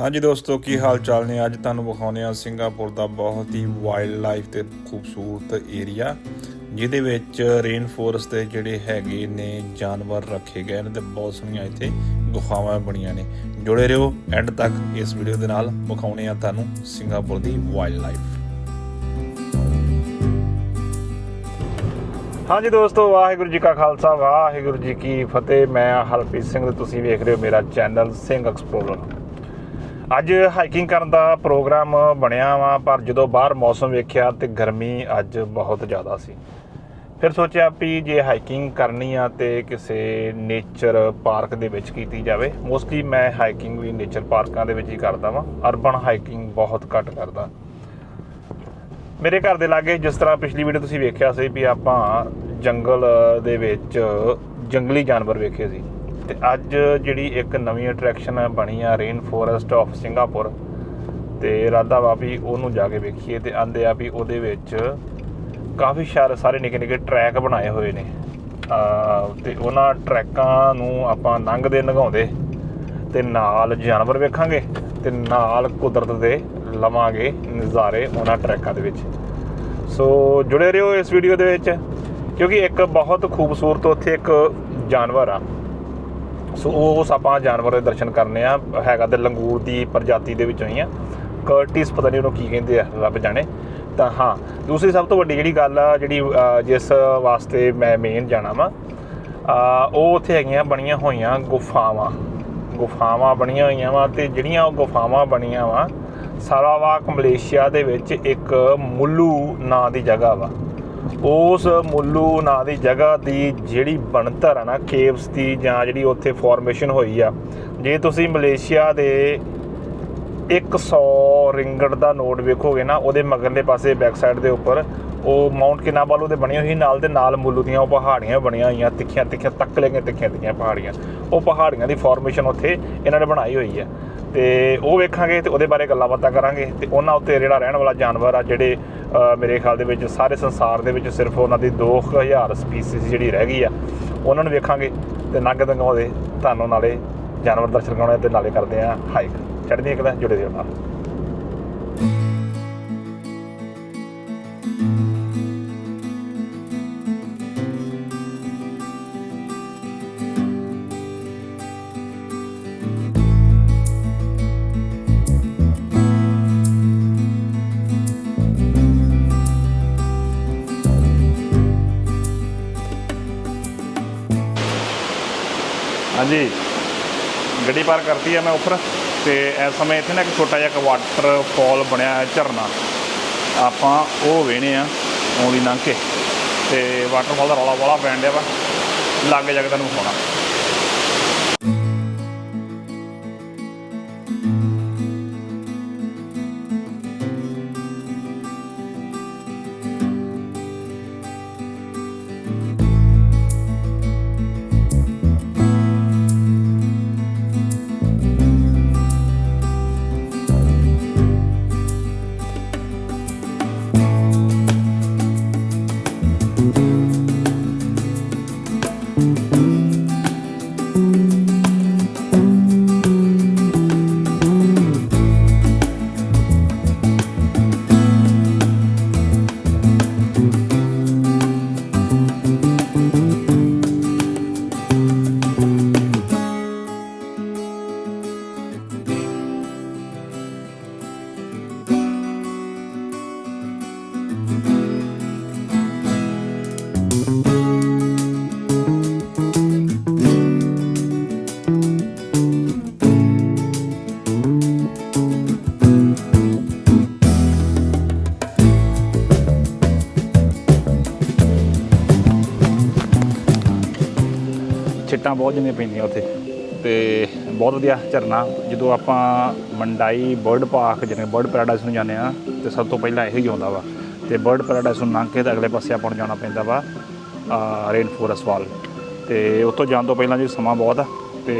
ਹਾਂਜੀ ਦੋਸਤੋ, ਕੀ ਹਾਲ ਚਾਲ ਨੇ? ਅੱਜ ਤੁਹਾਨੂੰ ਵਿਖਾਉਂਦੇ ਆ ਸਿੰਗਾਪੁਰ ਦਾ ਬਹੁਤ ਹੀ ਵਾਈਲਡ ਲਾਈਫ ਤੇ ਖੂਬਸੂਰਤ ਏਰੀਆ ਜਿਹਦੇ ਵਿੱਚ ਰੇਨ ਫੋਰੈਸਟ ਦੇ ਜਿਹੜੇ ਹੈਗੇ ਨੇ, ਜਾਨਵਰ ਰੱਖੇ ਗਏ ਨੇ ਤੇ ਬਹੁਤ ਸੋਹਣੀਆਂ ਇੱਥੇ ਗੁਫਾਵਾਂ ਬਣੀਆਂ ਨੇ। ਜੁੜੇ ਰਹੋ ਐਂਡ ਤੱਕ ਇਸ ਵੀਡੀਓ ਦੇ ਨਾਲ ਵਿਖਾਉਂਦੇ ਆ ਤੁਹਾਨੂੰ ਸਿੰਗਾਪੁਰ ਦੀ ਵਾਈਲਡ ਲਾਈਫ ਹਾਂਜੀ ਦੋਸਤੋ, ਵਾਹਿਗੁਰੂ ਜੀ ਕਾ ਖਾਲਸਾ, ਵਾਹਿਗੁਰੂ ਜੀ ਕੀ ਫਤਿਹ। ਮੈਂ ਹਰਪ੍ਰੀਤ ਸਿੰਘ ਤੇ ਤੁਸੀਂ ਵੇਖ ਰਹੇ ਹੋ ਮੇਰਾ ਚੈਨਲ ਸਿੰਘ ਐਕਸਪਲੋਰਰ ਅੱਜ ਹਾਈਕਿੰਗ ਕਰਨ ਦਾ ਪ੍ਰੋਗਰਾਮ ਬਣਿਆ ਵਾ, ਪਰ ਜਦੋਂ ਬਾਹਰ ਮੌਸਮ ਵੇਖਿਆ ਤੇ ਗਰਮੀ ਅੱਜ ਬਹੁਤ ਜ਼ਿਆਦਾ ਸੀ। ਫਿਰ ਸੋਚਿਆ ਵੀ ਜੇ ਹਾਈਕਿੰਗ ਕਰਨੀ ਆ ਤੇ ਕਿਸੇ ਨੇਚਰ ਪਾਰਕ ਦੇ ਵਿੱਚ ਕੀਤੀ ਜਾਵੇ। ਮੋਸਟਲੀ ਮੈਂ ਹਾਈਕਿੰਗ ਵੀ ਨੇਚਰ ਪਾਰਕਾਂ ਦੇ ਵਿੱਚ ਹੀ ਕਰਦਾ ਵਾਂ। ਅਰਬਨ ਹਾਈਕਿੰਗ ਬਹੁਤ ਘੱਟ ਕਰਦਾ। ਮੇਰੇ ਘਰ ਦੇ ਲਾਗੇ ਜਿਸ ਤਰ੍ਹਾਂ ਪਿਛਲੀ ਵੀਡੀਓ ਤੁਸੀਂ ਵੇਖਿਆ ਸੀ ਵੀ ਆਪਾਂ ਜੰਗਲ ਦੇ ਵਿੱਚ ਜੰਗਲੀ ਜਾਨਵਰ ਵੇਖੇ ਸੀ। ਤੇ ਅੱਜ ਜਿਹੜੀ ਇੱਕ ਨਵੀਂ ਅਟਰੈਕਸ਼ਨ ਬਣੀ ਆ ਰੇਨ ਫੋਰੈਸਟ ਆਫ ਸਿੰਗਾਪੁਰ ਤੇ ਇਰਾਦਾ ਵਾ ਵੀ ਉਹਨੂੰ ਜਾ ਕੇ ਵੇਖੀਏ ਤੇ ਆਂਦੇ ਆ ਵੀ ਉਹਦੇ ਵਿੱਚ ਕਾਫੀ ਸਾਰੇ ਸਾਰੇ ਨਿੱਕੇ ਨਿੱਕੇ ਟਰੈਕ ਬਣਾਏ ਹੋਏ ਨੇ। ਅਹ ਤੇ ਉਹਨਾਂ ਟਰੈਕਾਂ ਨੂੰ ਆਪਾਂ ਲੰਘਦੇ ਨਗਾਉਂਦੇ ਤੇ ਨਾਲ ਜਾਨਵਰ ਵੇਖਾਂਗੇ ਤੇ ਨਾਲ ਕੁਦਰਤ ਦੇ ਲਵਾਂਗੇ ਨਜ਼ਾਰੇ ਉਹਨਾਂ ਟਰੈਕਾਂ ਦੇ ਵਿੱਚ। ਸੋ ਜੁੜੇ ਰਹੋ ਇਸ ਵੀਡੀਓ ਦੇ ਵਿੱਚ ਕਿਉਂਕਿ ਇੱਕ ਬਹੁਤ ਖੂਬਸੂਰਤ ਉੱਥੇ ਇੱਕ ਜਾਨਵਰ ਆ। ਸੋ ਉਹ ਉਸ ਆਪਾਂ ਜਾਨਵਰ ਦੇ ਦਰਸ਼ਨ ਕਰਨੇ ਆ, ਹੈਗਾ ਤੇ ਲੰਗੂਰ ਦੀ ਪ੍ਰਜਾਤੀ ਦੇ ਵਿੱਚੋਂ ਹੀ ਆ। ਕਰਟਿਸ ਪਤਾ ਨਹੀਂ ਉਹਨੂੰ ਕੀ ਕਹਿੰਦੇ ਆ, ਰੱਬ ਜਾਣੇ। ਤਾਂ ਹਾਂ, ਦੂਸਰੀ ਸਭ ਤੋਂ ਵੱਡੀ ਜਿਹੜੀ ਗੱਲ ਆ, ਜਿਹੜੀ ਜਿਸ ਵਾਸਤੇ ਮੈਂ ਮੇਨ ਜਾਣਾ ਵਾ ਉਹ ਉੱਥੇ ਹੈਗੀਆਂ, ਬਣੀਆਂ ਹੋਈਆਂ ਗੁਫਾਵਾਂ। ਗੁਫਾਵਾਂ ਬਣੀਆਂ ਹੋਈਆਂ ਵਾ ਤੇ ਜਿਹੜੀਆਂ ਉਹ ਗੁਫਾਵਾਂ ਬਣੀਆਂ ਵਾ ਸਾਰਾਵਾਕ ਮਲੇਸ਼ੀਆ ਦੇ ਵਿੱਚ ਇੱਕ ਮੁੱਲੂ ਨਾਂ ਦੀ ਜਗ੍ਹਾ ਵਾ। ਉਸ ਮੁੱਲੂ ਨਾਂ ਦੀ ਜਗ੍ਹਾ ਦੀ ਜਿਹੜੀ ਬਣਤਰ ਆ ਨਾ ਕੇਵਸ ਦੀ ਜਾਂ ਜਿਹੜੀ ਉੱਥੇ ਫਾਰਮੇਸ਼ਨ ਹੋਈ ਆ, ਜੇ ਤੁਸੀਂ ਮਲੇਸ਼ੀਆ ਦੇ 100 ਰਿੰਗਟ ਦਾ ਨੋਟ ਵੇਖੋਗੇ ਨਾ, ਉਹਦੇ ਮਗਰਲੇ ਪਾਸੇ ਬੈਕ ਸਾਈਡ ਦੇ ਉੱਪਰ, ਉਹ ਮਾਉਂਟ ਕਿਨਾਬਾਲੂ ਦੇ ਬਣੀ ਹੋਈ ਨਾਲ ਦੇ ਨਾਲ ਮੁੱਲੂ ਦੀਆਂ ਉਹ ਪਹਾੜੀਆਂ ਬਣੀਆਂ ਹੋਈਆਂ, ਤਿੱਖੀਆਂ ਤਿੱਖੀਆਂ, ਤੱਕ ਲੈਂਗੇ ਤਿੱਖੀਆਂ ਤਿੱਖੀਆਂ ਪਹਾੜੀਆਂ। ਉਹ ਪਹਾੜੀਆਂ ਦੀ ਫਾਰਮੇਸ਼ਨ ਉੱਥੇ ਇਹਨਾਂ ਨੇ ਬਣਾਈ ਹੋਈ ਹੈ ਤੇ ਉਹ ਵੇਖਾਂਗੇ ਤੇ ਉਹਦੇ ਬਾਰੇ ਗੱਲਾਂ ਬਾਤਾਂ ਕਰਾਂਗੇ ਤੇ ਉਹਨਾਂ ਉੱਤੇ ਜਿਹੜਾ ਰਹਿਣ ਵਾਲਾ ਜਾਨਵਰ ਆ, ਜਿਹੜੇ ਮੇਰੇ ਖਿਆਲ ਦੇ ਵਿੱਚ ਸਾਰੇ ਸੰਸਾਰ ਦੇ ਵਿੱਚ ਸਿਰਫ ਉਹਨਾਂ ਦੀ 2000 ਸਪੀਸੀਜ਼ ਜਿਹੜੀ ਰਹਿ ਗਈ ਆ, ਉਹਨਾਂ ਨੂੰ ਵੇਖਾਂਗੇ ਤੇ ਨੰਗ ਦੰਗਾਉਂਦੇ, ਤੁਹਾਨੂੰ ਨਾਲੇ ਜਾਨਵਰ ਦਰਸ਼ਨ ਕਰਾਉਣੇ ਤੇ ਨਾਲੇ ਕਰਦੇ ਆ ਹਾਈਕ ਚੜ੍ਹਦੀ ਕਲਾ, ਜੁੜੇ ਰਹੋ ਨਾਲ। ਹਾਂਜੀ। ਗੱਡੀ ਪਾਰ ਕਰਤੀ ਆ ਮੈਂ ਉੱਪਰ ਤੇ ਇਸ ਸਮੇਂ ਇੱਥੇ ਨਾ ਇੱਕ ਛੋਟਾ ਜਿਹਾ ਇੱਕ ਵਾਟਰਫਾਲ ਬਣਿਆ ਹੈ ਝਰਨਾ। ਆਪਾਂ ਉਹ ਵੇਣੇ ਆ ਆਉਂਦੀ ਲੰਘ ਕੇ। ਤੇ ਵਾਟਰਫਾਲ ਦਾ ਰੌਲਾ ਬੜਾ ਪੈਣ ਡਿਆ ਵਾ। ਲਾਗੇ ਜਾ ਕੇ ਤੁਹਾਨੂੰ ਹੋਣਾ। ਛਿੱਟਾਂ ਬਹੁਤ ਜਿੰਨੀਆਂ ਪੈਂਦੀਆਂ ਉੱਥੇ। ਤੇ ਬਹੁਤ ਵਧੀਆ ਝਰਨਾ। ਜਦੋਂ ਆਪਾਂ ਮੰਡਾਈ ਬਰਡ ਪਾਰਕ ਜਿਹਨੇ ਬਰਡ ਪੈਰਾਡਾਈਸ ਨੂੰ ਜਾਂਦੇ ਆ ਤੇ ਸਭ ਤੋਂ ਪਹਿਲਾਂ ਇਹੋ ਹੀ ਆਉਂਦਾ ਵਾ। ਤੇ ਬਰਡ ਪੈਰਾਡਾਈਸ ਨੂੰ ਲੰਘ ਕੇ ਤਾਂ ਅਗਲੇ ਪਾਸੇ ਆਪਾਂ ਨੂੰ ਜਾਣਾ ਪੈਂਦਾ ਵਾ ਰੇਨ ਫੋਰੈਸਟ ਵਾਲ। ਤੇ ਉੱਥੋਂ ਜਾਣ ਤੋਂ ਪਹਿਲਾਂ ਜੀ ਸਮਾਂ ਬਹੁਤ ਆ, ਤੇ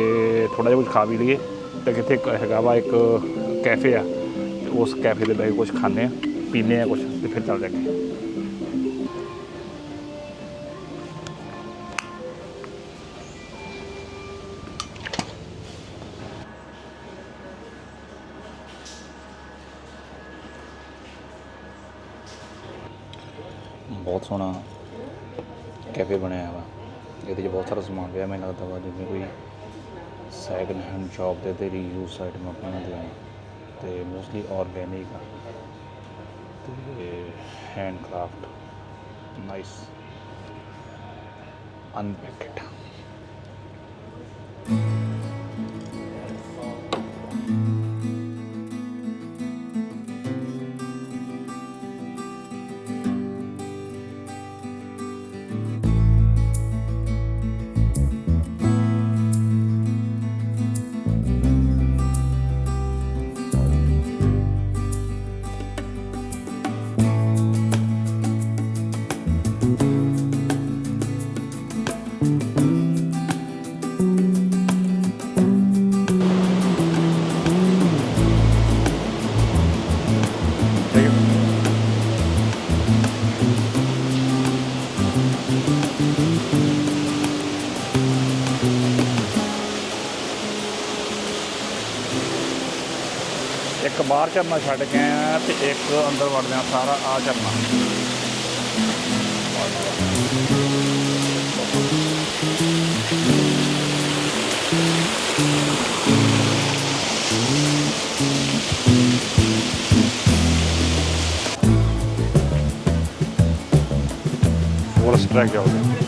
ਥੋੜਾ ਜਿਹਾ ਕੁਝ ਖਾ ਵੀ ਲਈਏ। ਤੇ ਕਿੱਥੇ ਇੱਕ ਹੈਗਾ ਵਾ, ਇੱਕ ਕੈਫੇ ਆ। ਤੇ ਉਸ ਕੈਫੇ ਦੇ ਬੈਠ ਕੇ ਕੁਝ ਖਾਂਦੇ ਆ ਪੀਂਦੇ ਆ ਕੁਝ ਤੇ ਫਿਰ ਚੱਲ ਜਾਂਗੇ। ਬਹੁਤ ਸੋਹਣਾ ਕੈਫੇ ਬਣਿਆ ਵਾ। ਇਹਦੇ 'ਚ ਬਹੁਤ ਸਾਰਾ ਸਮਾਨ ਪਿਆ, ਮੈਨੂੰ ਲੱਗਦਾ ਵਾ ਜਿਵੇਂ ਕੋਈ ਸੈਕਿੰਡ ਹੈਂਡ ਸ਼ਾਪ ਦੇ ਤੇ ਰੀਯੂਜ਼ ਆਈਟਮਾਂ ਪਈਆਂ ਹੁੰਦੀਆਂ ਨੇ ਤੇ ਮੋਸਟਲੀ ਆਰਗੈਨਿਕ ਆ। ਤੇ ਹੈਂਡ ਕਰਾਫਟ ਨਾਈਸ ਅਨਪੈਕਡ ਝਰਨਾ ਛੱਡ ਕੇ ਆਇਆ ਤੇ ਇੱਕ ਅੰਦਰ ਵੜਦਿਆਂ ਸਾਰਾ ਆ ਝਰਨਾ ਫੋਰਸਟ ਟਰੈਕ ਜਾਓਗੇ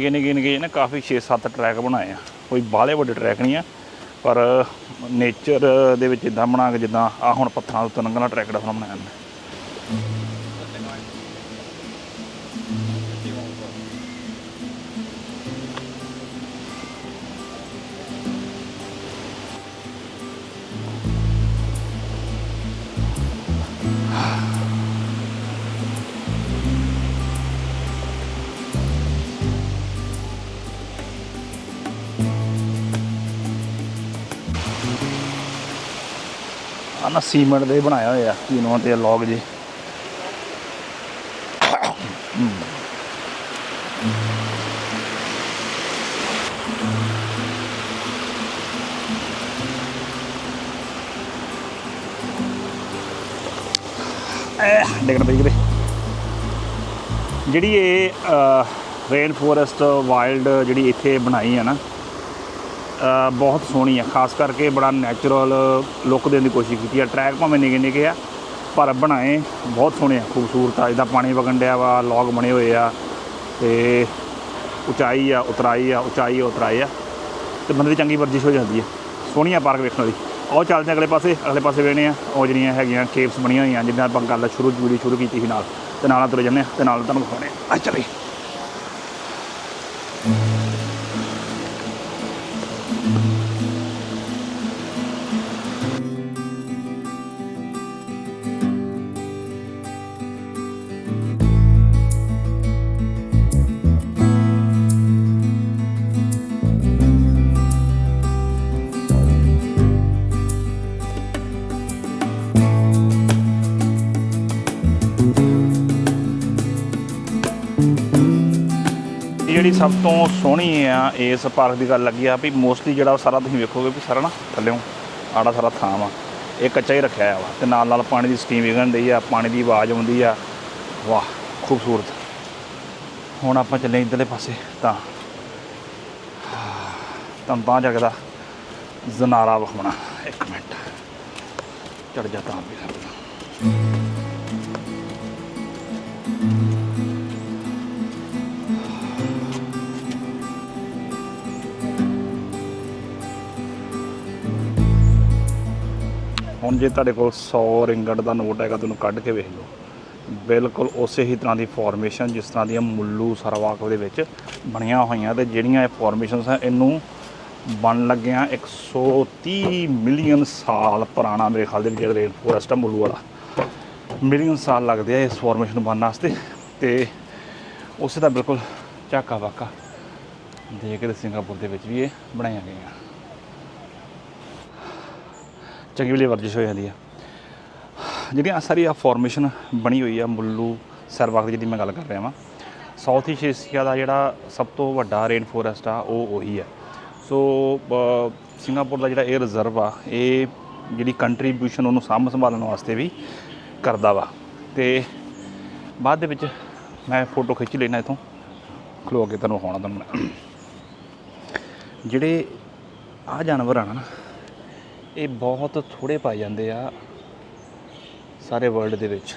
ਨਿੱਕੇ ਨਿੱਕੇ ਨਿੱਕੇ ਨਾ ਕਾਫੀ 6-7 ਟਰੈਕ ਬਣਾਏ ਆ। ਕੋਈ ਬਾਹਲੇ ਵੱਡੇ ਟਰੈਕ ਨਹੀਂ ਆ, ਪਰ ਨੇਚਰ ਦੇ ਵਿੱਚ ਇਦਾਂ ਬਣਾ ਕੇ ਜਿੱਦਾਂ ਆ ਹੁਣ ਪੱਥਰਾਂ ਉੱਤੇ ਲੰਘਣਾ ਟਰੈਕ ਦਾ ਬਣਾਇਆ ਨੇ ਆ ਨਾ ਸੀਮੈਂਟ ਦੇ ਬਣਾਇਆ ਹੋਇਆ, ਕੀ ਨਾਮ ਤੇ ਲੌਗ ਜੀ। ਡਿੱਗਣ ਪਈ ਕਿਤੇ। ਜਿਹੜੀ ਇਹ ਰੇਨ ਫੋਰੈਸਟ ਵਾਈਲਡ ਜਿਹੜੀ ਇੱਥੇ ਬਣਾਈ ਆ ਨਾ ਬਹੁਤ ਸੋਹਣੀ ਆ। ਖਾਸ ਕਰਕੇ ਬੜਾ ਨੈਚੁਰਲ ਲੁੱਕ ਦੇਣ ਦੀ ਕੋਸ਼ਿਸ਼ ਕੀਤੀ ਆ। ਟਰੈਕ ਭਾਵੇਂ ਨਿੱਕੇ ਨਿੱਕੇ ਆ, ਪਰ ਬਣਾਏ ਬਹੁਤ ਸੋਹਣੇ ਆ। ਖੂਬਸੂਰਤ ਆ। ਇਹਦਾ ਪਾਣੀ ਵਗਣ ਡਿਆ ਵਾ ਲੌਗ ਬਣੇ ਹੋਏ ਆ ਤੇ ਉਚਾਈ ਆ, ਉਤਰਾਈ ਆ, ਉਚਾਈ ਆ, ਉਤਰਾਈ ਆ। ਤੇ ਬੰਦੇ ਦੀ ਚੰਗੀ ਵਰਜਿਸ਼ ਹੋ ਜਾਂਦੀ ਹੈ ਸੋਹਣੀ ਆ ਪਾਰਕ ਵੇਖਣ ਵਾਲੀ। ਆਓ ਚੱਲਦੇ ਅਗਲੇ ਪਾਸੇ। ਅਗਲੇ ਪਾਸੇ ਵੇਖਦੇ ਆ। ਉਹ ਜਿਹੜੀਆਂ ਹੈਗੀਆਂ ਕੇਵਸ ਬਣੀਆਂ ਹੋਈਆਂ, ਜਿੱਦਾਂ ਆਪਾਂ ਗੱਲ ਸ਼ੁਰੂ ਵੀਡੀਓ ਸ਼ੁਰੂ ਕੀਤੀ ਸੀ ਨਾਲ। ਤੇ ਨਾਲ ਤੁਰ ਜੰਨੇ ਤੇ ਨਾਲ ਤੁਹਾਨੂੰ ਦਿਖਾਉਣੇ ਆ। ਆ ਚੱਲੀ ਜਿਹੜੀ ਸਭ ਤੋਂ ਸੋਹਣੀ ਆ, ਇਸ ਪਾਰਕ ਦੀ ਗੱਲ ਲੱਗੀ ਆ ਵੀ ਮੋਸਟਲੀ ਜਿਹੜਾ ਸਾਰਾ ਤੁਸੀਂ ਵੇਖੋਗੇ ਵੀ ਸਾਰਾ ਨਾ ਥੱਲਿਓਂ ਆੜਾ ਸਾਰਾ ਥਾਂ ਵਾ। ਇਹ ਕੱਚਾ ਹੀ ਰੱਖਿਆ ਵਾ ਤੇ ਨਾਲ ਨਾਲ ਪਾਣੀ ਦੀ ਸਟੀਮ ਵਿਗਣ ਡਈ ਆ, ਪਾਣੀ ਦੀ ਆਵਾਜ਼ ਆਉਂਦੀ ਆ। ਵਾਹ, ਖੂਬਸੂਰਤ। ਹੁਣ ਆਪਾਂ ਚੱਲੇ ਇੱਧਰਲੇ ਪਾਸੇ ਤਾਂ। ਤਾਂ ਤਾਂ ਜਗਦਾ ਜ਼ਨਾਰਾ ਵਿਖਾਉਣਾ। ਇੱਕ ਮਿੰਟ। ਚੜ ਜਾ ਤਾਂ ਵੀ। ਹੁਣ ਜੇ ਤੁਹਾਡੇ ਕੋਲ 100 ਰਿੰਗਟ ਦਾ ਨੋਟ ਹੈਗਾ, ਤੁਹਾਨੂੰ ਕੱਢ ਕੇ ਵੇਖ ਲਓ। ਬਿਲਕੁਲ ਉਸੇ ਹੀ ਤਰ੍ਹਾਂ ਦੀ ਫਾਰਮੇਸ਼ਨ ਜਿਸ ਤਰ੍ਹਾਂ ਦੀਆਂ ਮੁੱਲੂ ਸਰਵਾਕ ਦੇ ਵਿੱਚ ਬਣੀਆਂ ਹੋਈਆਂ ਤੇ ਜਿਹੜੀਆਂ ਇਹ ਫਾਰਮੇਸ਼ਨਸ ਆ, ਇਹਨੂੰ ਬਣ ਲੱਗਿਆ 130 ਮਿਲੀਅਨ ਸਾਲ ਪੁਰਾਣਾ ਮੇਰੇ ਖਿਆਲ ਦੇ ਵਿੱਚ ਰੇਨ ਫੋਰੈਸਟ ਆ, ਮੁੱਲੂ ਵਾਲਾ। ਮਿਲੀਅਨ ਸਾਲ ਲੱਗਦੇ ਆ ਇਸ ਫਾਰਮੇਸ਼ਨ ਨੂੰ ਬਣਨ ਵਾਸਤੇ ਤੇ ਉਸੇ ਦਾ ਬਿਲਕੁਲ ਝਾਕਾ ਵਾਕਾ ਦੇ ਕੇ ਸਿੰਗਾਪੁਰ ਦੇ ਵਿੱਚ ਵੀ ਇਹ ਬਣਾਈਆਂ ਗਈਆਂ। ਚੰਗੀ ਵੇਲੇ ਵਰਜਿਸ਼ ਹੋ ਜਾਂਦੀ ਆ। ਜਿਹੜੀਆਂ ਆਹ ਸਾਰੀ ਆ ਫਾਰਮੇਸ਼ਨ ਬਣੀ ਹੋਈ ਆ ਮੁੱਲੂ ਸਰਵਾਗ ਦੀ ਜਿਹੜੀ ਮੈਂ ਗੱਲ ਕਰ ਰਿਹਾ ਵਾਂ ਸਾਊਥ ਈਸਟ ਏਸ਼ੀਆ ਦਾ ਜਿਹੜਾ ਸਭ ਤੋਂ ਵੱਡਾ ਰੇਨ ਫੋਰੈਸਟ ਆ ਉਹ ਉਹੀ ਆ। ਸੋ ਅ, ਸਿੰਗਾਪੁਰ ਦਾ ਜਿਹੜਾ ਇਹ ਰਿਜ਼ਰਵ ਆ ਇਹ ਜਿਹੜੀ ਕੰਟਰੀਬਿਊਸ਼ਨ ਉਹਨੂੰ ਸਾਂਭ ਸੰਭਾਲਣ ਵਾਸਤੇ ਵੀ ਕਰਦਾ ਵਾ। ਤੇ ਬਾਅਦ ਦੇ ਵਿੱਚ ਮੈਂ ਫੋਟੋ ਖਿੱਚ ਲੈਣਾ ਇਥੋਂ। ਖਲੋ ਕੇ ਤੁਹਾਨੂੰ ਵਿਖਾਉਣਾ ਤੁਹਾਨੂੰ ਮੈਂ। ਜਿਹੜੇ ਆ ਜਾਨਵਰ ਆ ਨਾ ਇਹ ਬਹੁਤ ਥੋੜੇ ਪਾਏ ਜਾਂਦੇ ਆ ਸਾਰੇ ਵਰਲਡ ਦੇ ਵਿੱਚ।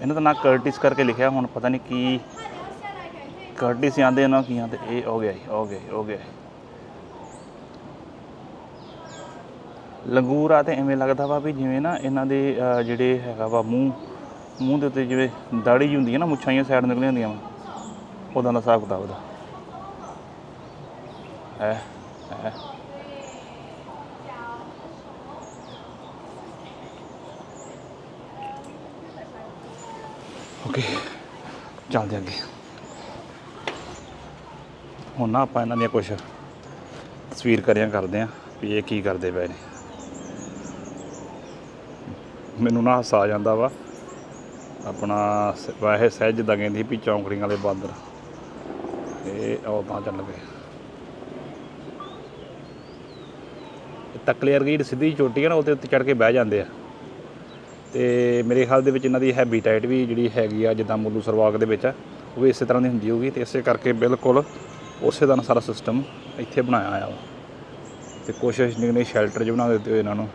ਇਹਨਾਂ ਦਾ ਨਾਂ ਕਰਟਿਸ ਕਰਕੇ ਲਿਖਿਆ ਹੁਣ ਪਤਾ ਨਹੀਂ ਕੀ ਕਰਟਿਸ ਆਂਦੇ ਨਾ ਕੀ ਆਂਦੇ ਇਹ ਹੋ ਗਿਆ ਜੀ, ਹੋ ਗਿਆ ਹੋ ਗਿਆ ਲੰਗੂਰ ਆ ਤੇ ਐਵੇਂ ਲੱਗਦਾ ਵਾ ਵੀ ਜਿਵੇਂ ਨਾ ਇਹਨਾਂ ਦੇ ਜਿਹੜੇ ਹੈਗਾ ਵਾ ਮੂੰਹ ਮੂੰਹ ਦੇ ਉੱਤੇ ਜਿਵੇਂ ਦਾੜੀ ਜਿਹੀ ਹੁੰਦੀ ਹੈ ਨਾ ਮੁੱਛਾਂ ਸਾਈਡ ਨਿਕਲੀਆਂ ਹੁੰਦੀਆਂ ਵਾ ਉਦਾਂ ਦਾ ਹਿਸਾਬ ਕਿਤਾਬ ਦਾ। ਹੈ ਹੈ। ਓਕੇ ਚੱਲਦੇ ਅੱਗੇ ਹੁਣ ਨਾ ਆਪਾਂ ਇਹਨਾਂ ਦੀਆਂ ਕੁਝ ਤਸਵੀਰ ਕਰਿਆ ਕਰਦੇ ਆ ਵੀ ਇਹ ਕੀ ਕਰਦੇ ਪਏ ਨੇ। ਮੈਨੂੰ ਨਾ ਹਾਸਾ ਆ ਜਾਂਦਾ ਵਾ। ਆਪਣਾ ਸ- ਵੈਸੇ ਸਹਿਜ ਦਾ ਕਹਿੰਦੀ ਵੀ ਚੌਂਕੜੀਆਂ ਵਾਲੇ ਬਾਂਦਰ। ਇਹ ਉਹ ਤਾਂ ਚੱਲ ਗਏ। ਇਹ ਤਕਲੇ ਵਰਗੀ ਜਿਹੜੀ ਸਿੱਧੀ ਚੋਟੀ ਹੈ ਨਾ, ਉਹਦੇ ਉੱਤੇ ਚੜ ਕੇ ਬਹਿ ਜਾਂਦੇ ਆ। ਤੇ ਮੇਰੇ ਖਿਆਲ ਦੇ ਵਿੱਚ ਇਹਨਾਂ ਦੀ ਹੈਬੀਟੇਟ ਵੀ ਜਿਹੜੀ ਹੈਗੀ ਆ, ਜਿੱਦਾਂ ਮੁੱਲੂ ਸਰਵਾਗ ਦੇ ਵਿੱਚ ਆ, ਉਹ ਵੀ ਇਸੇ ਤਰ੍ਹਾਂ ਦੀ ਹੁੰਦੀ ਹੋਊਗੀ ਤੇ ਇਸੇ ਕਰਕੇ ਬਿਲਕੁਲ ਉਸੇ ਤਰ੍ਹਾਂ ਸਾਰਾ ਸਿਸਟਮ ਇੱਥੇ ਬਣਾਇਆ ਆ ਵਾ। ਤੇ ਕੋਸ਼ਿਸ਼ ਨੇ ਸ਼ੈਲਟਰ ਜਿਹਾ ਬਣਾ ਦਿੱਤੇ ਹੋਏ ਇਹਨਾਂ ਨੂੰ।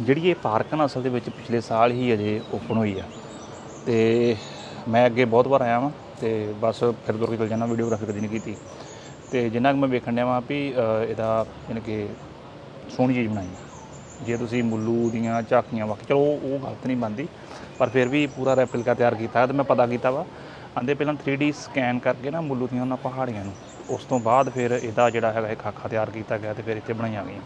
ਜਿਹੜੀ ਇਹ ਪਾਰਕ ਨਾ, ਅਸਲ ਦੇ ਵਿੱਚ ਪਿਛਲੇ ਸਾਲ ਹੀ ਅਜੇ ਓਪਨ ਹੋਈ ਆ। ਤੇ ਮੈਂ ਅੱਗੇ ਬਹੁਤ ਵਾਰ ਆਇਆ ਵਾਂ ਤੇ ਬਸ ਫਿਰ ਤੁਰ ਕੇ ਚਲ ਜਾਣਾ ਵੀਡੀਓਗ੍ਰਾਫੀ ਕਦੀ ਨਹੀਂ ਕੀਤੀ। ਤੇ ਜਿੰਨਾ ਕੁ ਮੈਂ ਵੇਖਣ ਡਿਆ ਵਾਂ ਵੀ ਇਹਦਾ ਯਾਨੀ ਕਿ ਸੋਹਣੀ ਚੀਜ਼ ਬਣਾਈ ਆ। ਜੇ ਤੁਸੀਂ ਮੁੱਲੂ ਦੀਆਂ ਝਾਕੀਆਂ ਵਾਕ ਚਲੋ ਉਹ ਗਲਤ ਨਹੀਂ ਬਣਦੀ, ਪਰ ਫਿਰ ਵੀ ਪੂਰਾ ਰੈਪਲਿਕਾ ਤਿਆਰ ਕੀਤਾ ਤੇ ਮੈਂ ਪਤਾ ਕੀਤਾ ਵਾ। ਆਂਦੇ ਪਹਿਲਾਂ 3D ਸਕੈਨ ਕਰਕੇ ਨਾ ਮੁੱਲੂ ਦੀਆਂ ਉਹਨਾਂ ਪਹਾੜੀਆਂ ਨੂੰ, ਉਸ ਤੋਂ ਬਾਅਦ ਫਿਰ ਇਹਦਾ ਜਿਹੜਾ ਹੈਗਾ ਇਹ ਖਾਖਾ ਤਿਆਰ ਕੀਤਾ ਗਿਆ ਤੇ ਫਿਰ ਇੱਥੇ ਬਣਾਈਆਂ ਗਈਆਂ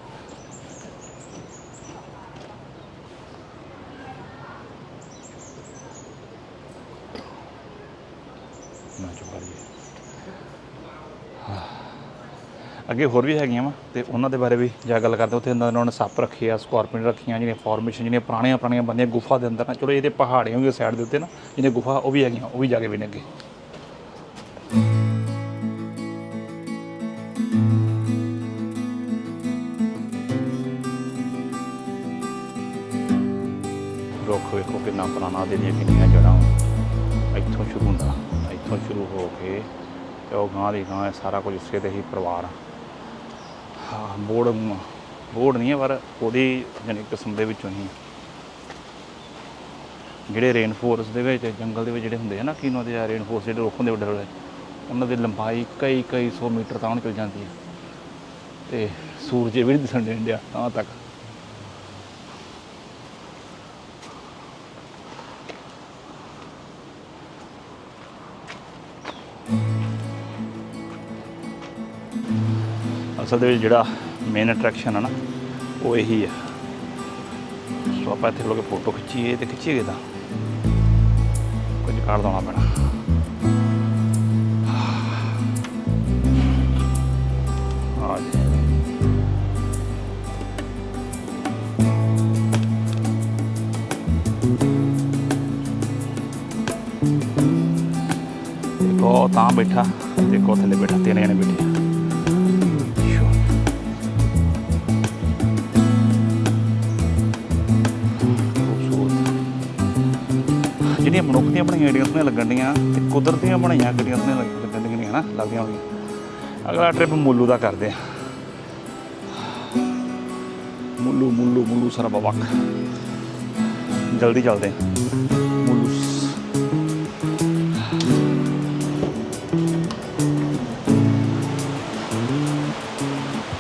ਨਾ ਚੁੱਪ ਕਰ ਜੀ ਅੱਗੇ ਹੋਰ ਵੀ ਹੈਗੀਆਂ ਵਾ, ਤੇ ਉਹਨਾਂ ਦੇ ਬਾਰੇ ਵੀ ਜਾ ਗੱਲ ਕਰਦੇ ਉੱਥੇ ਅੰਦਰ ਉਹਨਾਂ ਨੇ ਸੱਪ ਰੱਖੇ ਆ ਸਕੋਰਪੀਨ ਰੱਖੀਆਂ, ਜਿਹੜੀਆਂ ਫਾਰਮੇਸ਼ਨ ਜਿਹੜੀਆਂ ਪੁਰਾਣੀਆਂ ਪੁਰਾਣੀਆਂ ਬੰਦੀਆਂ ਗੁਫਾ ਦੇ ਅੰਦਰ ਨਾ, ਚਲੋ ਇਹਦੇ ਪਹਾੜੀਆਂ ਵੀ ਸਾਈਡ ਦੇ ਉੱਤੇ ਨਾ ਜਿਹਨੇ ਗੁਫਾ ਉਹ ਵੀ ਹੈਗੀਆਂ, ਉਹ ਵੀ ਜਾ ਕੇ ਵੇਖਣੇ ਅੱਗੇ। ਰੁੱਖ ਵੇਖੋ ਕਿੰਨਾ ਪੁਰਾਣਾ ਦੇ ਦੀਆਂ ਕਿੰਨੀਆਂ ਜੜਾਂ ਇੱਥੋਂ ਸ਼ੁਰੂ ਹੁੰਦਾ, ਇੱਥੋਂ ਸ਼ੁਰੂ ਹੋ ਕੇ ਤੇ ਉਹ ਗਾਂ ਦੀ ਗਾਂ ਸਾਰਾ ਕੁਝ ਇਸੇ ਦੇ ਹੀ ਪਰਿਵਾਰ ਆ। ਹਾਂ, ਬੋਰਡ ਬੋਰਡ ਨਹੀਂ ਹੈ, ਪਰ ਉਹਦੀ ਜਾਨੀ ਕਿਸਮ ਦੇ ਵਿੱਚੋਂ ਹੀ ਜਿਹੜੇ ਰੇਨ ਫੋਰਸ ਦੇ ਵਿੱਚ, ਜੰਗਲ ਦੇ ਵਿੱਚ ਜਿਹੜੇ ਹੁੰਦੇ ਆ ਨਾ, ਕਿਨੋਂ ਦੇ ਰੇਨ ਫੋਰਸ ਜਿਹੜੇ ਰੁੱਖ ਹੁੰਦੇ ਵੱਡੇ ਵੱਡੇ, ਉਹਨਾਂ ਦੀ ਲੰਬਾਈ ਕਈ ਕਈ ਸੌ ਮੀਟਰ ਤੱਕ ਚਲ ਜਾਂਦੀ ਹੈ। ਤੇ ਸੂਰਜ ਵੀ ਨਹੀਂ ਦਿਸਣ ਡਿਆ, ਤਾਂ ਤੱਕ। ਅਸਲ ਦੇ ਵਿੱਚ ਜਿਹੜਾ ਮੇਨ ਅਟਰੈਕਸ਼ਨ ਹੈ ਨਾ, ਉਹ ਇਹੀ ਆ। ਸੋ ਆਪਾਂ ਇੱਥੇ ਲੋਕੇ ਫੋਟੋ ਖਿੱਚੀਏ ਤੇ ਖਿੱਚੀਏ ਤਾਂ ਕੁਝ ਕਰ ਦੇਣਾ ਪੈਣਾ। ਆ ਜੀ। ਦੇਖੋ ਤਾਂ ਬੈਠਾ, ਦੇਖੋ ਥੱਲੇ ਬੈਠਾ, ਤਿੰਨ ਜਣੇ ਬੈਠੇ ਜਿਹੜੀਆਂ ਮਨੁੱਖ ਦੀਆਂ ਬਣਾਈਆਂ ਗੱਡੀਆਂ ਸੋਹਣੀਆਂ ਲੱਗਣ ਡੀਆਂ, ਤੇ ਕੁਦਰਤ ਦੀਆਂ ਬਣਾਈਆਂ ਗੱਡੀਆਂ ਸੋਹਣੀਆਂ ਲੱਗਣ ਡੀਆਂ ਨਾ ਲੱਗਦੀਆਂ ਹੋਣਗੀਆਂ ਅਗਲਾ ਟ੍ਰਿਪ ਮੁੱਲੂ ਦਾ ਕਰਦੇ ਆ। ਮੁੱਲੂ ਮੁੱਲੂ ਮੁੱਲੂ ਸਾਰਾ ਬਵਕ ਜਲਦੀ ਚੱਲਦੇ ਆ। ਮੁੱਲੂ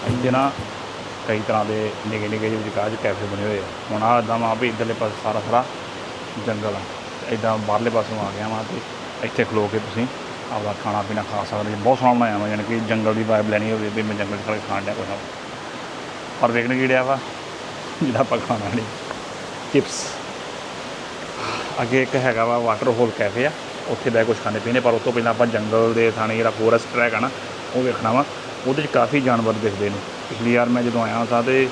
ਇੱਥੇ ਨਾ ਕਈ ਤਰ੍ਹਾਂ ਦੇ ਨਿੱਕੇ ਨਿੱਕੇ ਜਿਹੇ ਵਿਚਕਾਰ ਕੈਫੇ ਬਣੇ ਹੋਏ ਆ। ਹੁਣ ਆਹ ਇੱਦਾਂ ਵਾ ਵੀ ਇੱਧਰਲੇ ਪਾਸੇ ਸਾਰਾ ਸਾਰਾ ਜੰਗਲ ਆ। ਇੱਦਾਂ ਬਾਹਰਲੇ ਪਾਸੋਂ ਆ ਗਿਆ ਵਾ ਤੇ ਇੱਥੇ ਖਲੋ ਕੇ ਤੁਸੀਂ ਆਪਦਾ ਖਾਣਾ ਪੀਣਾ ਖਾ ਸਕਦੇ ਜੀ ਬਹੁਤ ਸੋਹਣਾ ਬਣਾਇਆ ਵਾ, ਯਾਨੀ ਕਿ ਜੰਗਲ ਦੀ ਵਾਈਬ ਲੈਣੀ ਹੋਵੇ ਵੀ ਮੈਂ ਜੰਗਲ 'ਚ ਖੜ ਕੇ ਖਾਣ ਡਿਆ ਕੁਛ ਪਰ ਵੇਖਣ ਕੀ ਡਿਆ ਵਾ, ਜਿਹੜਾ ਆਪਾਂ ਖਾਣਾ ਨਹੀਂ ਚਿਪਸ ਅੱਗੇ ਇੱਕ ਹੈਗਾ ਵਾ ਵਾਟਰ ਹੋਲ ਕੈਫੇ ਆ, ਉੱਥੇ ਬਹਿ ਕੁਝ ਖਾਣੇ ਪੀਣੇ, ਪਰ ਉਸ ਤੋਂ ਪਹਿਲਾਂ ਆਪਾਂ ਜੰਗਲ ਦੇ ਥਾਣੇ ਜਿਹੜਾ ਫੋਰੈਸਟ ਟਰੈਕ ਆ ਨਾ, ਉਹ ਵੇਖਣਾ ਵਾ। ਉਹਦੇ 'ਚ ਕਾਫੀ ਜਾਨਵਰ ਦਿਖਦੇ ਨੇ। ਪਿਛਲੀ ਵਾਰ ਮੈਂ ਜਦੋਂ ਆਇਆ ਸਾਂ ਤੇ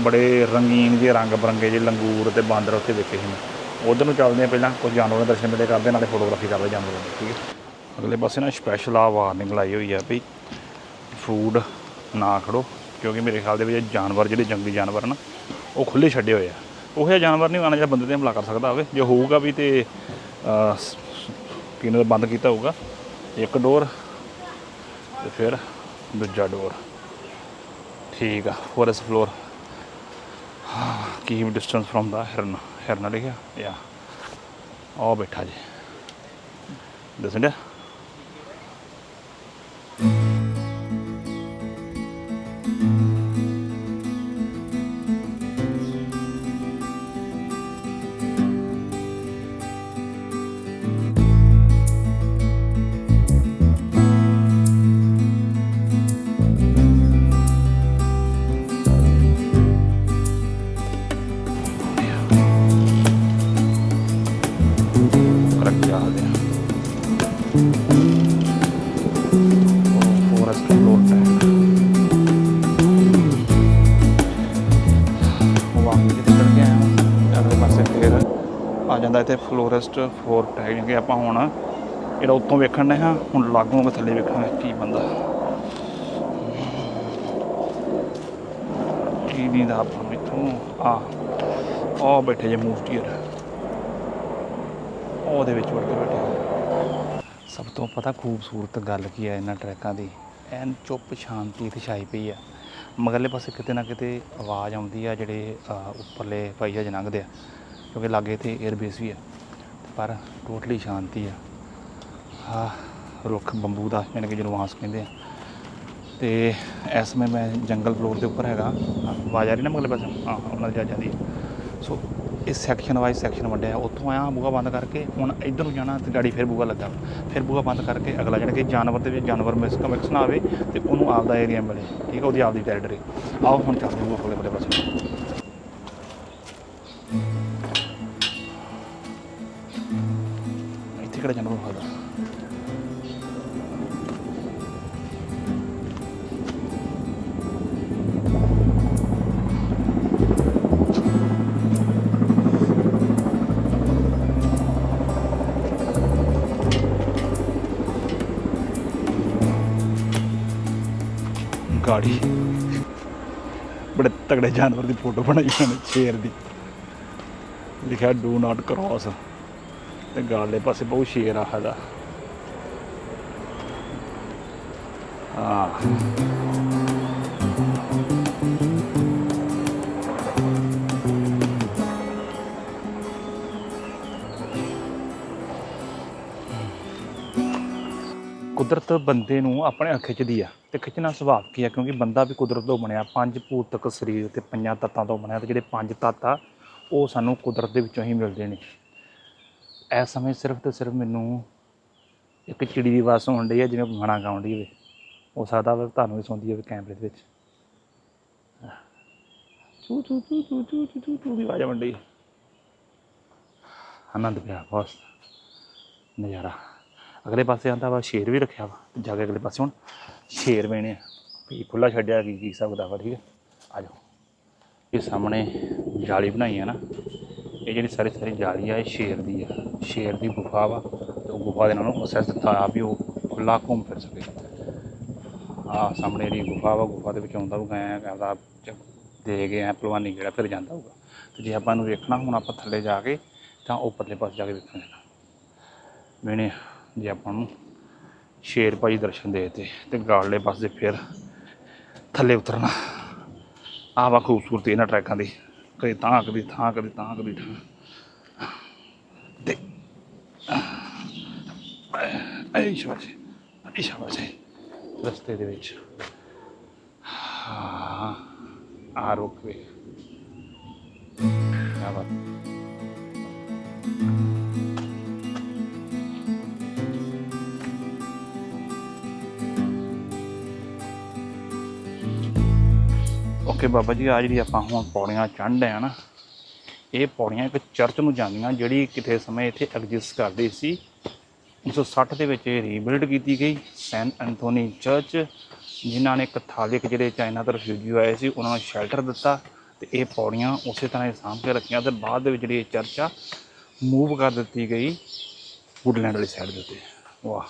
ਬੜੇ ਰੰਗੀਨ ਜਿਹੇ ਰੰਗ ਬਰੰਗੇ ਜਿਹੇ ਲੰਗੂਰ ਤੇ ਬਾਂਦਰ ਉੱਥੇ ਵੇਖੇ ਸੀ ਮੈਂ। ਉਧਰ ਨੂੰ ਚੱਲਦੇ ਆ ਪਹਿਲਾਂ ਕੁਝ ਜਾਨਵਰਾਂ ਦੇ ਦਰਸ਼ਨ ਮੇਲੇ ਕਰਦੇ ਨਾਲੇ ਫੋਟੋਗ੍ਰਾਫੀ ਕਰਦੇ ਜਾਨਵਰਾਂ ਦੀ ਠੀਕ ਹੈ? ਅਗਲੇ ਪਾਸੇ ਨਾ ਸਪੈਸ਼ਲ ਆ ਵਾਰਨਿੰਗ ਲਾਈ ਹੋਈ ਆ ਵੀ ਫੂਡ ਨਾ ਖੜੋ ਕਿਉਂਕਿ ਮੇਰੇ ਖਿਆਲ ਦੇ ਵਿੱਚ ਜਾਨਵਰ ਜਿਹੜੇ ਜੰਗਲੀ ਜਾਨਵਰ ਨਾ ਉਹ ਖੁੱਲੇ ਛੱਡੇ ਹੋਏ ਆ। ਉਹ ਜਿਹਾ ਜਾਨਵਰ ਨਹੀਂ ਆਣਾ ਜਿਹੜਾ ਬੰਦੇ ਤੇ ਹਮਲਾ ਕਰ ਸਕਦਾ ਹੋਵੇ। ਜੇ ਹੋਊਗਾ ਵੀ ਤੇ ਅਹ, ਦਾ ਬੰਦ ਕੀਤਾ ਹੋਊਗਾ। ਇੱਕ ਡੋਰ ਤੇ ਫਿਰ ਦੂਜਾ ਡੋਰ। ਠੀਕ ਆ forest floor keep distance from ਦਾ ਹਿਰਨ ਸਿਰ ਨਾ ਲਿਖਿਆ ਯਾ ਆ ਬੈਠਾ ਜੀ ਦੱਸਣ ਦਿਆ ਇੱਥੇ ਫਲੋਰੈਸਟ ਫੋਰ ਟੈਗ ਕਿ ਆਪਾਂ ਹੁਣ ਜਿਹੜਾ ਉੱਤੋਂ ਵੇਖਣ ਨੇ ਹਾਂ। ਹੁਣ ਲਾਗੋਂ ਕੇ ਥੱਲੇ ਵੇਖਣਾ ਕੀ ਬੰਦਾ। ਕੀ ਨਹੀਂ ਦਾ ਆਪਾਂ ਨੂੰ ਇੱਥੋਂ? ਆ ਬੈਠੇ ਜੇ ਮੂਫਟੀਅਰ ਉਹਦੇ ਵਿੱਚ ਵੜ ਕੇ ਬੈਠੇ ਸਭ ਤੋਂ ਪਤਾ ਖੂਬਸੂਰਤ ਗੱਲ ਕੀ ਹੈ ਇਹਨਾਂ ਟਰੈਕਾਂ ਦੀ? ਐਨ ਚੁੱਪ ਸ਼ਾਂਤੀ ਤੇ ਛਾਈ ਪਈ ਆ। ਮਗਰਲੇ ਪਾਸੇ ਕਿਤੇ ਨਾ ਕਿਤੇ ਆਵਾਜ਼ ਆਉਂਦੀ ਆ ਜਿਹੜੇ ਉੱਪਰਲੇ ਭਾਈ ਜਹਾਜ਼ ਲੰਘਦੇ ਆ। ਕਿਉਂਕਿ ਲਾਗੇ ਇੱਥੇ 에ਅਰਬੇਸ ਵੀ ਆ। ਪਰ ਟੋਟਲੀ ਸ਼ਾਂਤੀ ਆ। ਆ ਰੁੱਖ ਬੰਬੂ ਦਾ ਯਾਨੀ ਕਿ ਜਿਹਨੂੰ ਵਾਂਸ ਕਹਿੰਦੇ ਆ। ਤੇ ਇਸ ਸਮੇਂ ਮੈਂ ਜੰਗਲ ਫਲੋਰ ਦੇ ਉੱਪਰ ਹੈਗਾ। ਆਹ, ਆਵਾਜ਼ ਆ ਰਹੀ ਨਾ ਮਗਲੇ ਪਾਸੇ? ਹਾਂ ਉਹਨਾਂ ਦੀ ਜਹਾਜ਼ਾਂ ਦੀ ਸੋ ਇਸ ਸੈਕਸ਼ਨ ਵਾਈਜ਼ ਸੈਕਸ਼ਨ ਵੰਡਿਆ ਉੱਥੋਂ ਆਇਆ ਬੂਹਾ ਬੰਦ ਕਰਕੇ ਹੁਣ ਇੱਧਰ ਨੂੰ ਜਾਣਾ ਤੇ ਗਾੜੀ ਫਿਰ ਬੂਹਾ ਲੱਗਾ। ਫਿਰ ਬੂਹਾ ਬੰਦ ਕਰਕੇ ਅਗਲਾ ਜਿਹੜਾ ਕਿ ਜਾਨਵਰ ਦੇ ਵਿੱਚ ਜਾਨਵਰ ਮਿਸ ਮਿਕਸ ਨਾ ਆਵੇ ਤੇ ਉਹਨੂੰ ਆਪਦਾ ਏਰੀਆ ਮਿਲੇ। ਠੀਕ ਹੈ ਉਹਦੀ ਆਪਦੀ ਟੈਰੀਟਰੀ ਆਓ ਹੁਣ ਚੱਲਦੇ ਹਾਂ ਅਗਲੇ ਬਲੇ ਪਾਸੇ। ਗਾੜੀ। ਬੜੇ ਤਗੜੇ ਜਾਨਵਰ ਦੀ ਫੋਟੋ ਬਣਾਈ ਉਹਨਾਂ ਸ਼ੇਰ ਦੀ। ਲਿਖਿਆ ਡੂ ਨਾਟ ਕ੍ਰਾਸ ਤੇ ਗਾਲੇ ਪਾਸੇ ਬਹੁਤ ਸ਼ੇਰ ਆ ਸਾਡਾ। ਆ ਕੁਦਰਤ ਬੰਦੇ ਨੂੰ ਆਪਣੇ ਨਾਲ ਖਿੱਚਦੀ ਆ ਤੇ ਖਿੱਚਣਾ ਸੁਭਾਅ ਕੀ ਆ? ਕਿਉਂਕਿ ਬੰਦਾ ਵੀ ਕੁਦਰਤ ਤੋਂ ਬਣਿਆ, ਪੰਜ ਭੂਤਕ ਸਰੀਰ ਤੇ ਪੰਜਾਂ ਤੱਤਾਂ ਤੋਂ ਬਣਿਆ ਤੇ ਜਿਹੜੇ ਪੰਜ ਤੱਤ ਆ, ਉਹ ਸਾਨੂੰ ਕੁਦਰਤ ਦੇ ਵਿੱਚੋਂ ਹੀ ਮਿਲਦੇ ਨੇ। ਇਸ ਸਮੇਂ ਸਿਰਫ ਤੇ ਸਿਰਫ ਮੈਨੂੰ ਇੱਕ ਚਿੜੀ ਦੀ ਆਵਾਜ਼ ਸੁਣ ਰਹੀ ਹੈ ਜਿਵੇਂ ਗਾਣਾ ਗਾਉਣ ਦੀ ਹੋਵੇ। ਹੋ ਸਕਦਾ ਵਾ ਤੁਹਾਨੂੰ ਵੀ ਸੁਣਦੀ ਹੋਵੇ ਕੈਮਰੇ ਦੇ ਵਿੱਚ। ਚੂ ਚੂ ਚੂ ਚੂ ਚੂ ਚੂ ਚੂ ਚੂ ਦੀ ਆਵਾਜ਼ ਆਉਣ ਡਈ। ਆਨੰਦ ਪਿਆ, ਬਹੁਤ। ਨਜ਼ਾਰਾ। ਅਗਲੇ ਪਾਸੇ ਆਂਦਾ ਵਾ, ਸ਼ੇਰ ਵੀ ਰੱਖਿਆ ਵਾ। ਜਾ ਕੇ ਅਗਲੇ ਪਾਸੇ ਹੁਣ ਸ਼ੇਰ ਵੇਣੇ ਆ ਵੀ ਖੁੱਲਾ ਛੱਡਿਆ ਕੀ ਕੀ ਸਕਦਾ ਵਾ ਠੀਕ ਹੈ ਆ ਜਾਓ। ਇਹ ਸਾਹਮਣੇ ਜਾਲੀ ਬਣਾਈ ਆ ਨਾ। ਇਹ ਜਿਹੜੀ ਸਾਰੀ ਸਾਰੀ ਜਾਲੀ ਆ, ਇਹ ਸ਼ੇਰ ਦੀ ਆ। ਸ਼ੇਰ ਦੀ ਗੁਫਾ ਵਾ ਤੇ ਉਹ ਗੁਫਾ ਦੇ ਨਾਲ ਉਹਨੂੰ ਅਸੈਸ ਦਿੱਤਾ ਆ ਵੀ ਉਹ ਖੁੱਲਾ ਘੁੰਮ ਫਿਰ ਸਕੇ। ਆ ਸਾਹਮਣੇ ਜਿਹੜੀ ਗੁਫਾ ਵਾ, ਗੁਫਾ ਦੇ ਵਿੱਚ ਆਉਂਦਾ ਹੋਊਗਾ ਗਾਇਆ ਕਰਦਾ ਦੇ ਗਏ ਆ ਪਹਿਲਵਾਨੀ ਜਿਹੜਾ ਫਿਰ ਜਾਂਦਾ ਹੋਊਗਾ। ਤੇ ਜੇ ਆਪਾਂ ਨੂੰ ਵੇਖਣਾ, ਹੁਣ ਆਪਾਂ ਥੱਲੇ ਜਾ ਕੇ ਤਾਂ ਉੱਪਰਲੇ ਪਾਸੇ ਜਾ ਕੇ ਵੇਖਾਂਗੇ ਮੈਨੇ ਜੇ ਆਪਾਂ ਨੂੰ ਸ਼ੇਰ ਭਾਈ ਦਰਸ਼ਨ ਦੇ ਤੇ ਤੇ ਗਾੜਲੇ ਪਾਸੇ ਫਿਰ ਥੱਲੇ ਉਤਰਨਾ। ਆਹ ਵਾ ਖੂਬਸੂਰਤੀ ਇਹਨਾਂ ਟਰੈਕਾਂ ਦੀ। ਕਦੇ ਤਾਂ, ਕਦੇ ਥਾਂ, ਕਦੇ ਤਾਂ, ਕਦੇ ਥਾਂ। ਤੇ ਐ ਸ਼ਾਬਾਸ਼ ਐ ਸ਼ਾਬਾਸ਼। ਰਸਤੇ ਦੇ ਵਿੱਚ। ਹਾਂ ਆ ਰੁਕ ਵੇ। ਕਿਆ ਬਾਤ ਬਾਬਾ ਜੀ ਆ ਜਿਹੜੀ ਆਪਾਂ ਹੁਣ ਪੌੜੀਆਂ ਚੜ੍ਹਦੇ ਆ ਨਾ, ਇਹ ਪੌੜੀਆਂ ਇੱਕ ਚਰਚ ਨੂੰ ਜਾਂਦੀਆਂ, ਜਿਹੜੀ ਕਿਤੇ ਸਮੇਂ ਇੱਥੇ ਐਗਜ਼ਿਸਟ ਕਰਦੀ ਸੀ। 1960 ਦੇ ਵਿੱਚ ਇਹ ਰੀਬਿਲਡ ਕੀਤੀ ਗਈ ਸੈਨ ਐਂਥੋਨੀ ਚਰਚ, ਜਿਨ੍ਹਾਂ ਨੇ ਕੈਥੋਲਿਕ ਜਿਹੜੇ ਚਾਈਨਾ ਤੋਂ ਰਿਫਿਊਜੀ ਆਏ ਸੀ, ਉਹਨਾਂ ਨੂੰ ਸ਼ੈਲਟਰ ਦਿੱਤਾ ਤੇ ਇਹ ਪੌੜੀਆਂ ਉਸੇ ਤਰ੍ਹਾਂ ਹੀ ਸਾਂਭ ਕੇ ਰੱਖੀਆਂ ਤੇ ਬਾਅਦ ਦੇ ਵਿੱਚ ਜਿਹੜੀ ਇਹ ਚਰਚ ਆ ਮੂਵ ਕਰ ਦਿੱਤੀ ਗਈ ਵੁੱਡਲੈਂਡ ਵਾਲੀ ਸਾਈਡ ਦੇ ਉੱਤੇ। ਵਾਹ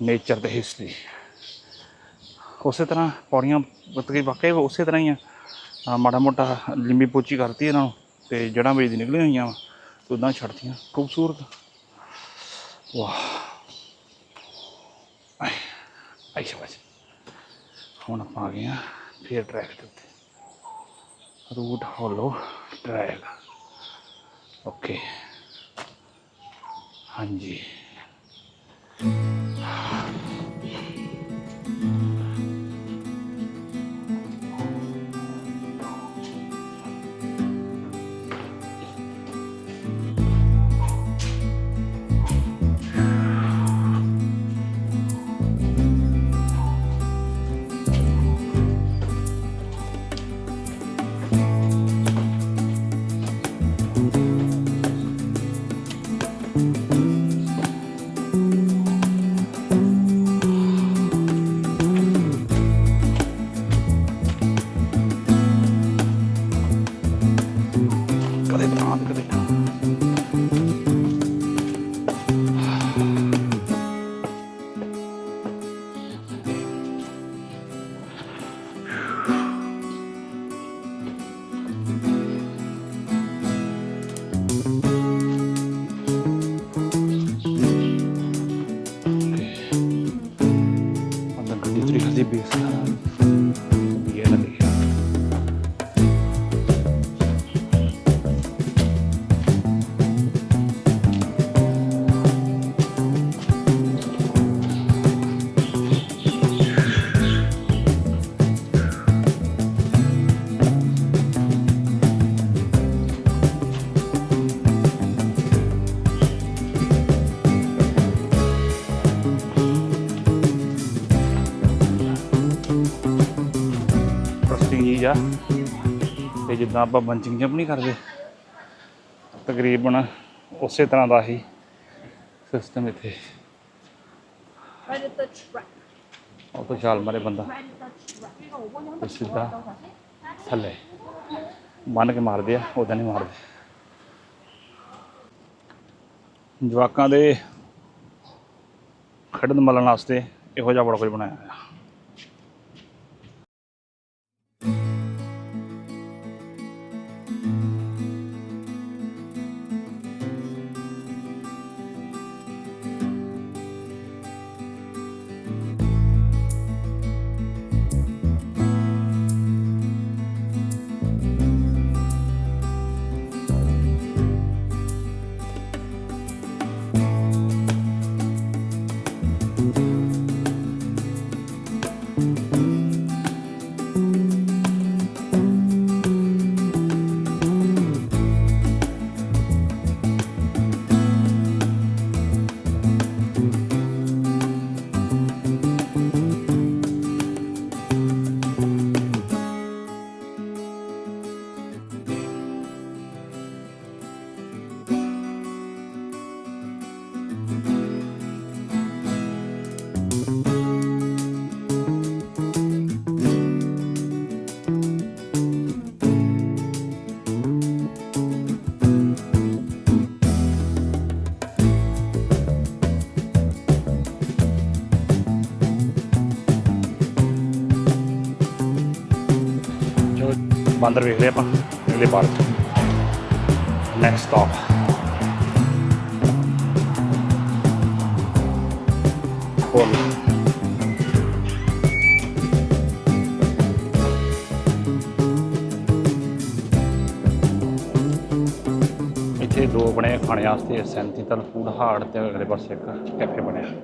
ਨੇਚਰ ਤੇ ਹਿਸਟਰੀ ਉਸੇ ਤਰ੍ਹਾਂ ਪੌੜੀਆਂ ਮਤਲਬ ਕਿ ਵਾਕਈ ਉਸੇ ਤਰ੍ਹਾਂ ਹੀ ਆ। ਮਾੜਾ ਮੋਟਾ ਲਿੰਬੀ ਪੋਚੀ ਕਰਤੀ ਇਹਨਾਂ ਨੂੰ ਤੇ ਜੜਾਂ ਵਿੱਚ ਨਿਕਲੀਆਂ ਹੋਈਆਂ ਵਾ ਤੇ ਉਦਾਂ ਛੱਡਤੀਆਂ। ਖੂਬਸੂਰਤ। ਵਾਹ। ਆਏ ਆਈ ਸ਼ਾਬਾਸ਼। ਹੁਣ ਆਪਾਂ ਆ ਗਏ ਆ ਫੇਰ ਟਰੈਕ ਦੇ ਉੱਤੇ। Route hollow track. ਓਕੇ। ਹਾਂਜੀ। ਆਪਾਂ ਬੰਚਿੰਗ ਜੰਪ ਨਹੀਂ ਕਰਦੇ। ਤਕਰੀਬਨ ਉਸੇ ਤਰ੍ਹਾਂ ਦਾ ਹੀ ਸਿਸਟਮ ਇੱਥੇ। Right ਉਹ ਤੋਂ ਛਾਲ ਮਾਰੇ ਬੰਦਾ। ਤੇ ਸਿੱਧਾ ਥੱਲੇ। ਬੰਨ ਕੇ ਮਾਰਦੇ ਆ ਉਦਾਂ ਨਹੀਂ ਮਾਰਦੇ। ਜਵਾਕਾਂ ਦੇ ਖੜਨ ਮਲਣ ਵਾਸਤੇ ਇਹੋ ਜਿਹਾ ਬੜਾ ਕੁਝ ਬਣਾਇਆ ਹੋਇਆ। ਬਾਂਦਰ ਵੇਖਦੇ ਆਪਾਂ, ਅਗਲੇ ਬਾਰ ਨੈਕਸਟ ਸਟਾਪ ਕੋਲ ਇੱਥੇ ਦੋ ਬਣੇ ਖਾਣੇ ਵਾਸਤੇ ਸੈਂਤੀਤਲ ਫੂਡ ਹਾਰਟ ਤੇ ਅਗਲੇ ਪਾਸੇ ਇੱਕ ਕੈਫੇ ਬਣਿਆ।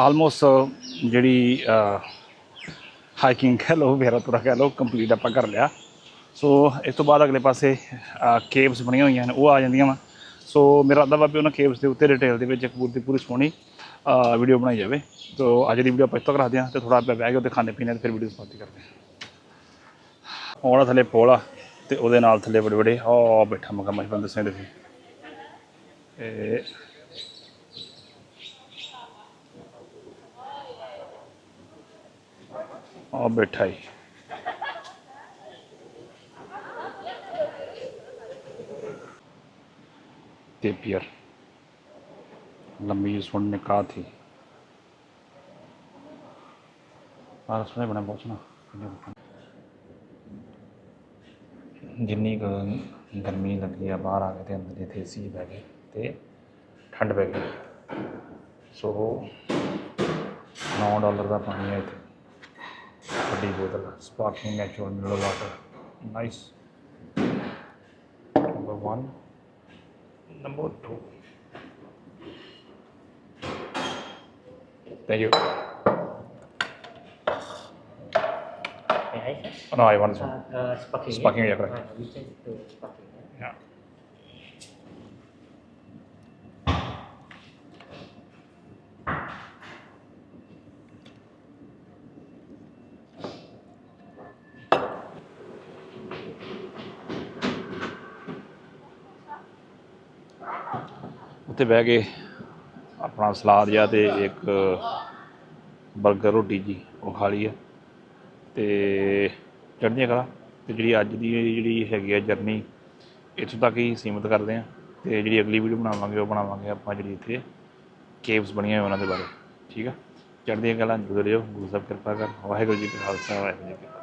ਆਲਮੋਸਟ uh, ਜਿਹੜੀ uh, ਹਾਈਕਿੰਗ ਕਹਿ ਲਓ ਮੇਰਾ ਤੁਰਾ ਕਹਿ ਲਓ ਕੰਪਲੀਟ ਆਪਾਂ ਕਰ ਲਿਆ। ਸੋ ਇਸ ਤੋਂ ਬਾਅਦ ਅਗਲੇ ਪਾਸੇ ਕੇਵਸ ਬਣੀਆਂ ਹੋਈਆਂ ਨੇ, ਉਹ ਆ ਜਾਂਦੀਆਂ ਵਾ। ਸੋ ਮੇਰਾ ਅੱਧਾ ਵਾ ਉਹਨਾਂ ਕੇਵਸ ਦੇ ਉੱਤੇ ਡਿਟੇਲ ਦੇ ਵਿੱਚ ਇੱਕ ਪੂਰੀ ਪੂਰੀ ਸੋਹਣੀ ਵੀਡੀਓ ਬਣਾਈ ਜਾਵੇ। ਸੋ ਅੱਜ ਦੀ ਵੀਡੀਓ ਆਪਾਂ ਇਸ ਤੋਂ ਕਰਾ ਦਿਆਂ ਤੇ ਥੋੜਾ ਆਪਾਂ ਬਹਿ ਕੇ ਉੱਤੇ ਖਾਣੇ ਪੀਣੇ ਤੇ ਫਿਰ ਵੀਡੀਓ ਸਮਾਪਤੀ ਕਰਦੇ ਹਾਂ। ਹੁਣ ਥੱਲੇ ਪੋਲ ਆ ਤੇ ਉਹਦੇ ਨਾਲ ਥੱਲੇ ਵੱਡੇ ਵੱਡੇ ਆ ਬੈਠਾ ਮਗਾ ਮੈਂ ਤੁਹਾਨੂੰ ਦੱਸਿਆ ਤੁਸੀਂ। ਇਹ ਆ ਬੈਠਾ ਹੀ ਤੇ ਪਿਅਰ ਲੰਬੀ ਸੁਣ ਨਿਕਾਹ ਥੀ। ਆਹ ਸੁਣੇ ਬਣਾ ਪਹੁੰਚਣਾ ਜਿੰਨੀ ਕੁ ਗਰਮੀ ਲੱਗੀ ਆ, ਬਾਹਰ ਆ ਕੇ ਤੇ ਅੰਦਰ ਇੱਥੇ ਸੀ ਬਹਿ ਗਏ ਤੇ ਠੰਡ ਪੈ ਗਈ। ਸੋ 9 ਡਾਲਰ ਦਾ ਪਾਣੀ ਹੈ ਇੱਥੇ। with it. Sparkling natural mineral water. Nice. Number one. Number two. Thank you. Oh, no, I want to. Uh, uh, sparkling. Sparkling, yeah, correct. Uh, change to. ਉੱਥੇ ਬਹਿ ਕੇ ਆਪਣਾ ਸਲਾਦ ਜਿਹਾ ਤੇ ਇੱਕ 버ਗਰ ਰੋਟੀ ਜੀ, ਉਹ ਖਾ ਲਈ ਆ। ਤੇ ਚੜ੍ਹਦੀਆਂ ਕਲਾ, ਤੇ ਜਿਹੜੀ ਅੱਜ ਦੀ ਜਿਹੜੀ ਹੈਗੀ ਆ ਜਰਨੀ ਇੱਥੋਂ ਤੱਕ ਹੀ ਸੀਮਿਤ ਕਰਦੇ ਆ। ਤੇ ਜਿਹੜੀ ਅਗਲੀ ਵੀਡੀਓ ਬਣਾਵਾਂਗੇ, ਉਹ ਬਣਾਵਾਂਗੇ ਆਪਾਂ ਜਿਹੜੀ ਇੱਥੇ ਕੇਵਸ ਬਣੀਆਂ ਹੋਈਆਂ ਉਹਨਾਂ ਦੇ ਬਾਰੇ। ਠੀਕ ਆ? ਚੜ੍ਹਦੀਆਂ ਕਲਾ, ਜੁੜੇ ਰਹੋ। ਗੁਰੂ ਸਾਹਿਬ ਕਿਰਪਾ ਕਰ ਵਾਹਿਗੁਰੂ ਜੀ ਕਾ ਖਾਲਸਾ, ਵਾਹਿਗੁਰੂ ਜੀ ਕੀ